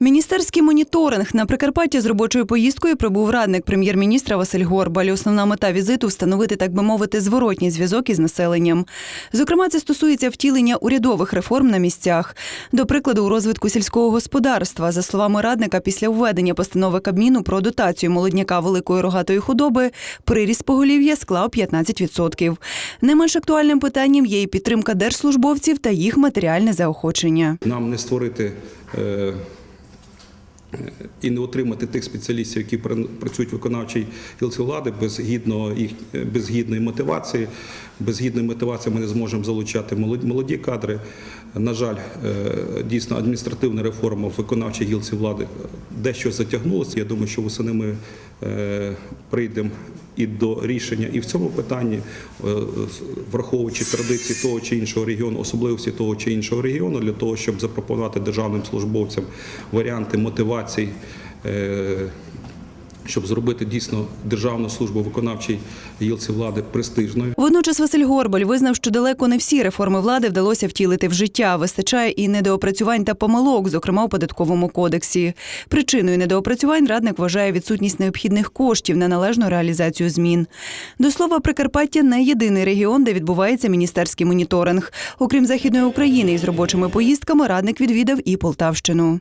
Міністерський моніторинг на Прикарпатті з робочою поїздкою прибув радник прем'єр-міністра Василь Горбаль. Основна мета візиту встановити, так би мовити, зворотній зв'язок із населенням. Зокрема, це стосується втілення урядових реформ на місцях. До прикладу, у розвитку сільського господарства, за словами радника, після введення постанови Кабміну про дотацію молодняка великої рогатої худоби, приріст поголів'я склав 15%. Не менш актуальним питанням є і підтримка держслужбовців та їх матеріальне заохочення. Нам не створити е, і не отримати тих спеціалістів, які пр- працюють в виконавчій гілці влади без гідного їх без гідної мотивації. Без гідної мотивації ми не зможемо залучати молоді, кадри. На жаль, е, дійсно адміністративна реформа в виконавчій гілці влади дещо затягнулася. Я думаю, що восени ми прийдемо і до рішення і в цьому питанні, е, враховуючи традиції того чи іншого регіону, особливості того чи іншого регіону, для того, щоб запропонувати державним службовцям варіанти мотивацій. Щоб зробити дійсно державну службу виконавчій гілці влади престижною. Водночас Василь Горбаль визнав, що далеко не всі реформи влади вдалося втілити в життя. Вистачає і недоопрацювань та помилок, зокрема у податковому кодексі. Причиною недоопрацювань радник вважає відсутність необхідних коштів на належну реалізацію змін. До слова, Прикарпаття не єдиний регіон, де відбувається міністерський моніторинг. Окрім західної України із робочими поїздками, радник відвідав і Полтавщину.